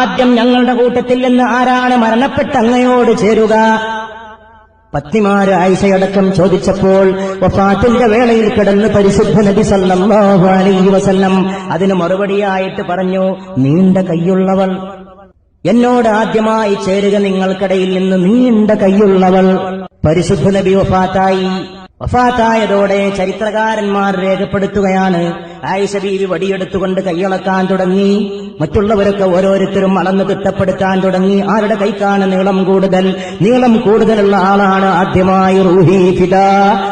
ആദ്യം ഞങ്ങളുടെ കൂട്ടത്തിൽ നിന്ന് ആരാണ് മരണപ്പെട്ട അങ്ങയോട് ചേരുക? പത്നിമാര് ആയിഷയടക്കം ചോദിച്ചപ്പോൾ വഫാത്തിന്റെ വേളയിൽ കിടന്ന് പരിശുദ്ധ നബി സല്ലല്ലാഹു അലൈഹി വസല്ലം അതിന് മറുപടിയായിട്ട് പറഞ്ഞു നീണ്ട കൈയുള്ളവൾ. എന്നോട് ആദ്യമായി ചേരുക നിങ്ങൾക്കിടയിൽ നിന്ന് നീണ്ട കൈയുള്ളവൾ. പരിശുദ്ധ നബി വഫാത്തായി. വഫാത്തായതോടെ ചരിത്രകാരന്മാർ രേഖപ്പെടുത്തുകയാണ്. ആയിഷ ബീവി വടിയെടുത്തുകൊണ്ട് കൈയളക്കാൻ തുടങ്ങി. മറ്റുള്ളവരൊക്കെ ഓരോരുത്തരും അളന്ന് തിട്ടപ്പെടുത്താൻ തുടങ്ങി. ആരുടെ കൈക്കാണ് നീളം കൂടുതൽ? നീളം കൂടുതലുള്ള ആളാണ് ആദ്യമായി റൂഹി ഫിദ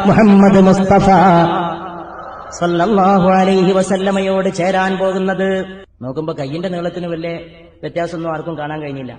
മുഹമ്മദ് മുസ്തഫ. സല്ലല്ലാഹു അലൈഹി വസല്ലമയോട് ചേരാൻ പോകുന്നത്. നോക്കുമ്പോ കയ്യിന്റെ നീളത്തിന് വലിയ വ്യത്യാസമൊന്നും ആർക്കും കാണാൻ കഴിഞ്ഞില്ല.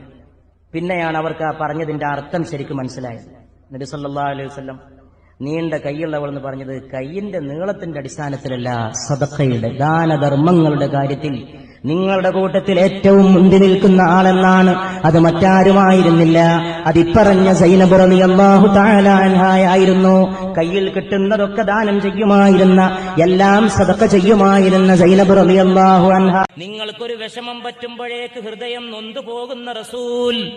പിന്നെയാണ് അവർക്ക് ആ പറഞ്ഞതിന്റെ അർത്ഥം ശരിക്കും മനസ്സിലായത്. നബി സല്ലല്ലാഹു അലൈഹി വസല്ലം നീണ്ട കൈയുള്ളവൾ എന്ന് പറഞ്ഞത് കൈയിന്റെ നീളത്തിന്റെ അടിസ്ഥാനത്തിലല്ല സദക്കയുടെ ദാനധർമ്മങ്ങളുടെ കാര്യത്തിൽ. നിങ്ങളുടെ കൂട്ടത്തിൽ ഏറ്റവും മുന്തി നിൽക്കുന്ന ആളെന്നാണ്. അത് മറ്റാരുമായിരുന്നില്ല. അതിപ്പറഞ്ഞ സൈനപുറമി അള്ളാഹു തആല അൻഹായായിരുന്നു കയ്യിൽ കിട്ടുന്നതൊക്കെ ദാനം ചെയ്യുമായിരുന്ന എല്ലാം സതക്ക ചെയ്യുമായിരുന്ന സൈനപുറമി അള്ളാഹു അൻഹ. നിങ്ങൾക്കൊരു വിഷമം പറ്റുമ്പോഴേക്ക് ഹൃദയം നൊന്തു പോകുന്ന റസൂൽ.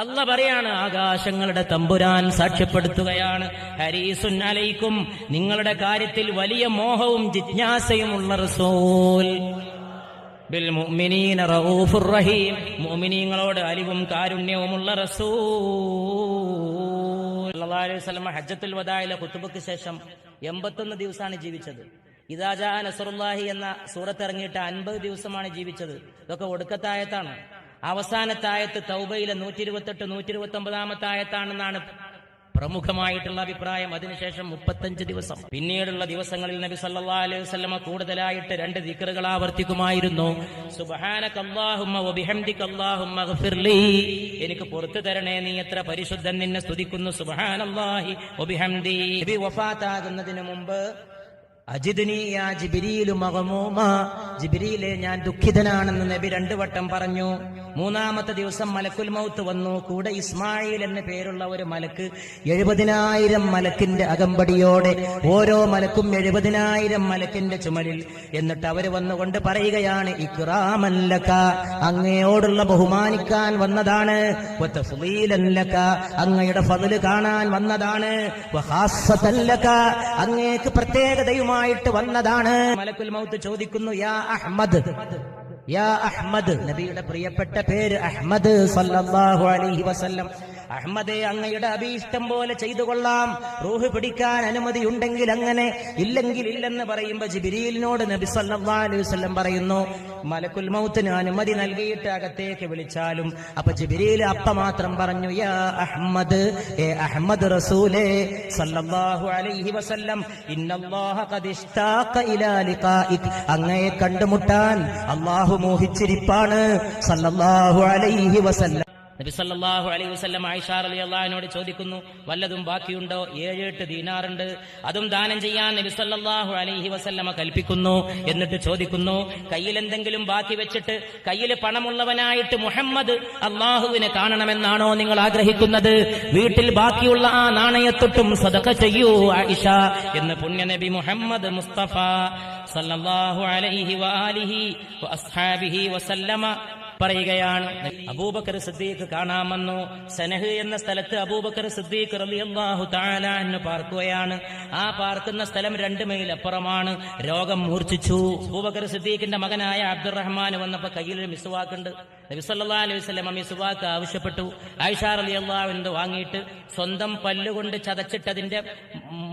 അല്ല പറയാണ് ആകാശങ്ങളുടെ തമ്പുരാൻ സാക്ഷ്യപ്പെടുത്തുകയാണ്. ഹരീസുൻ അലൈക്കും നിങ്ങളുടെ കാര്യത്തിൽ വലിയ മോഹവും ജിജ്ഞാസയുമുള്ള റസൂൽ. ബിൽ മുഅ്മിനീന റഊഫുർ റഹീം. മുഅ്മിനീങ്ങളോട് അലിവും കാരുണ്യവുമുള്ള റസൂൽ. ഹജ്ജത്തുൽ വദായിലെ കുത്തുബക്ക് ശേഷം 81 ദിവസമാണ് ജീവിച്ചത്. ഇദാജാ നസറുല്ലാഹി എന്ന സൂറത്ത് ഇറങ്ങിയിട്ട് അൻപത് ദിവസമാണ് ജീവിച്ചത്. ഇതൊക്കെ ഒടുക്കത്തായത്താണ് അവസാനത്തെ ആയത്ത് തൗബയിലെ നൂറ്റി ഇരുപത്തെട്ട് നൂറ്റി ഇരുപത്തി ഒമ്പതാമത്തെ ആയത്താണെന്നാണ് പ്രമുഖമായിട്ടുള്ള അഭിപ്രായം. അതിനുശേഷം മുപ്പത്തഞ്ച് ദിവസം. പിന്നീടുള്ള ദിവസങ്ങളിൽ നബി സല്ലാ അലൈഹി വസല്ലമ കൂടുതലായിട്ട് രണ്ട് ദിക്കറുകൾ ആവർത്തിക്കുമായിരുന്നു. എനിക്ക് പുറത്തു തരണേ നീ എത്ര പരിശുദ്ധൻ നിന്നെ സ്തുതിക്കുന്നു. വബിഹംദി നബി മുമ്പ് ജിബിരിയിലെ ഞാൻ ദുഃഖിതനാണെന്ന് നബി രണ്ടു വട്ടം പറഞ്ഞു. മൂന്നാമത്തെ ദിവസം മലക്കുൽ മൗത്ത് വന്നു. കൂടെ ഇസ്മായിൽ എന്ന പേരുള്ള ഒരു മലക്ക് എഴുപതിനായിരം മലക്കിന്റെ അകമ്പടിയോടെ ഓരോ മലക്കും എഴുപതിനായിരം മലക്കിന്റെ ചുമലിൽ എന്നിട്ട് അവർ വന്നുകൊണ്ട് പറയുകയാണ് ഇക്റാമല്ലക്ക അങ്ങയോടുള്ള ബഹുമാനിക്കാൻ വന്നതാണ്. അങ്ങയുടെ ഫതിൽ കാണാൻ വന്നതാണ്. അങ്ങേക്ക് പ്രത്യേകതയുമായിട്ട് വന്നതാണ്. മലക്കുൽ മൗത്ത് ചോദിക്കുന്നു യാ അഹ്മദ് യാ അഹ്മദ് നബിയുടെ പ്രിയപ്പെട്ട പേര് അഹ്മദ് സല്ലല്ലാഹു അലൈഹി വസല്ലം. അഹ്മദെ അങ്ങയുടെ അഭീഷ്ടം പോലെ ചെയ്തു കൊള്ളാം റൂഹ് പിടിക്കാൻ അനുമതി ഉണ്ടെങ്കിൽ അങ്ങനെ ഇല്ലെങ്കിൽ ഇല്ലെന്ന് പറയുമ്പോ ജിബിരിയിലിനോട് നബി വസല്ലം പറയുന്നു മലക്കുൽ മൗത്തിന് അനുമതി നൽകിയിട്ട് അകത്തേക്ക് വിളിച്ചാലും. അപ്പൊ ജിബിരിയിൽ അപ്പ മാത്രം പറഞ്ഞു യാ അഹ്മദ് ഏ അഹമ്മദ് റസൂലേ സല്ലല്ലാഹു അലൈഹി വസല്ലം ഇലാ അങ്ങയെ കണ്ടുമുട്ടാൻ അല്ലാഹു മോഹിച്ചിരിപ്പാണ് സല്ലല്ലാഹു അലൈഹി വസല്ലം. നബി സല്ലല്ലാഹു അലൈഹി ആയിഷാർ അലി അള്ളഹാനോട് ചോദിക്കുന്നു വല്ലതും ബാക്കിയുണ്ടോ? ഏഴ് ഏഴെട്ട് ദീനാറുണ്ട്. അതും ദാനം ചെയ്യാൻ നബി സല്ലല്ലാഹു അലൈഹി വസല്ലമ കൽപ്പിക്കുന്നു എന്നിട്ട് ചോദിക്കുന്നു കയ്യിൽ എന്തെങ്കിലും ബാക്കി വെച്ചിട്ട് കയ്യിൽ പണമുള്ളവനായിട്ട് മുഹമ്മദ് അള്ളാഹുവിനെ കാണണമെന്നാണോ നിങ്ങൾ ആഗ്രഹിക്കുന്നത്? വീട്ടിൽ ബാക്കിയുള്ള ആ നാണയത്തൊട്ടും സദഖ ചെയ്യൂ ആയിഷ എന്ന് പുണ്യനബി മുഹമ്മദ് മുസ്തഫ സല്ലല്ലാഹു അലൈഹി വഅസ്ഹാബിഹി വസല്ലമ പറയുകയാണ്. അബൂബക്കർ സിദ്ദീഖ് കാണാമെന്നു. സനഹ് എന്ന സ്ഥലത്ത് അബൂബക്കർ സിദ്ദീഖ് റളിയല്ലാഹു താന എന്ന് പാർക്കുകയാണ്. ആ പാർക്കുന്ന സ്ഥലം രണ്ട് മൈൽ അപ്പുറമാണ്. രോഗം മൂർച്ഛിച്ചു. അബൂബക്കർ സിദ്ദീഖിന്റെ മകനായ അബ്ദുറഹ്മാൻ വന്നപ്പോ കയ്യിൽ മിസ്വാക്കുണ്ട്. നബി സല്ലല്ലാഹു അലൈഹി മിസ്വാക്ക് ആവശ്യപ്പെട്ടു. ആയിഷ റളിയല്ലാഹു അൻഹ വാങ്ങിയിട്ട് സ്വന്തം പല്ലുകൊണ്ട് ചതച്ചിട്ടതിന്റെ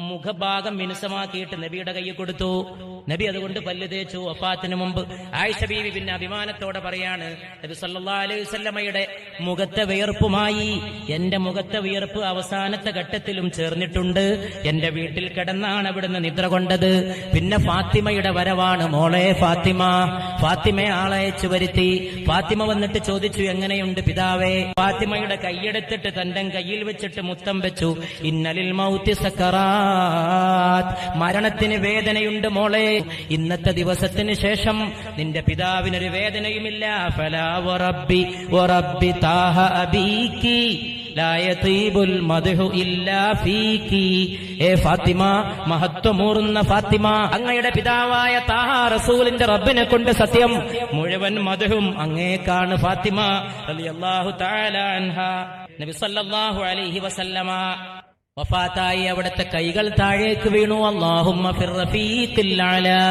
മുഖഭാഗം മിനുസമാക്കിയിട്ട് നബിയുടെ കൈ കൊടുത്തു. നബി അതുകൊണ്ട് പല്ല് തേച്ചു ഒപ്പാത്തിന് മുമ്പ്. ആയിഷ ബീവി പിന്നെ അഭിമാനത്തോടെ പറയാണ് നബി സല്ലാ അലൈഹി വസല്ലമയുടെ മുഖത്തെ വിയർപ്പുമായി എന്റെ മുഖത്തെ വിയർപ്പ് അവസാനത്തെ ഘട്ടത്തിലും ചേർന്നിട്ടുണ്ട്. എന്റെ വീട്ടിൽ കിടന്നാണ് അവിടുന്ന് നിദ്ര കൊണ്ടത്. പിന്നെ ഫാത്തിമയുടെ വരവാണ്. മോളെ ഫാത്തിമ ഫാത്തിമയെ ആളയച്ചു വരുത്തി. ഫാത്തിമ വന്നിട്ട് ചോദിച്ചു എങ്ങനെയുണ്ട് പിതാവേ? ഫാത്തിമയുടെ കൈയെടുത്തിട്ട് തന്റെ കയ്യിൽ വെച്ചിട്ട് മുത്തം വെച്ചു. ഇന്നലിൽ മൗത്തി സക്കറാത്ത്. മരണത്തിന് വേദനയുണ്ട് മോളെ. ഇന്നത്തെ ദിവസത്തിന് ശേഷം നിന്റെ പിതാവിനൊരു വേദനയുമില്ല. ഫലാ ഒറബി വറബ്ബി താഹ അബീക്കി മഹത്വമൂറുന്ന ഫാത്തിമ അങ്ങയുടെ പിതാവായ താഹ റസൂലിന്റെ റബ്ബിനെ കൊണ്ട് സത്യം. മുഴുവൻ മധുഹും അങ്ങേക്കാണ് ഫാത്തിമ. റളിയല്ലാഹു തആല അൻഹ. നബി സല്ലല്ലാഹു അലൈഹി വസല്ലമ. വഫാത്തായി അവിടുത്തെ കൈകൾ താഴേക്ക് വീണു അള്ളാഹുമ്മ ഫിർ റഫീഖിൽ അലാ.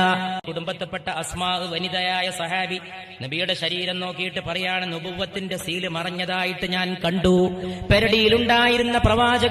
കുടുംബത്തിൽപ്പെട്ട അസ്മാ വനിതയായ സഹാബി നബിയുടെ ശരീരം നോക്കിയിട്ട് പറയാണ് നുബുവത്തിന്റെ സീൽ മറഞ്ഞതായിട്ട് ഞാൻ കണ്ടു പെരടിയിലുണ്ടായിരുന്ന പ്രവാചക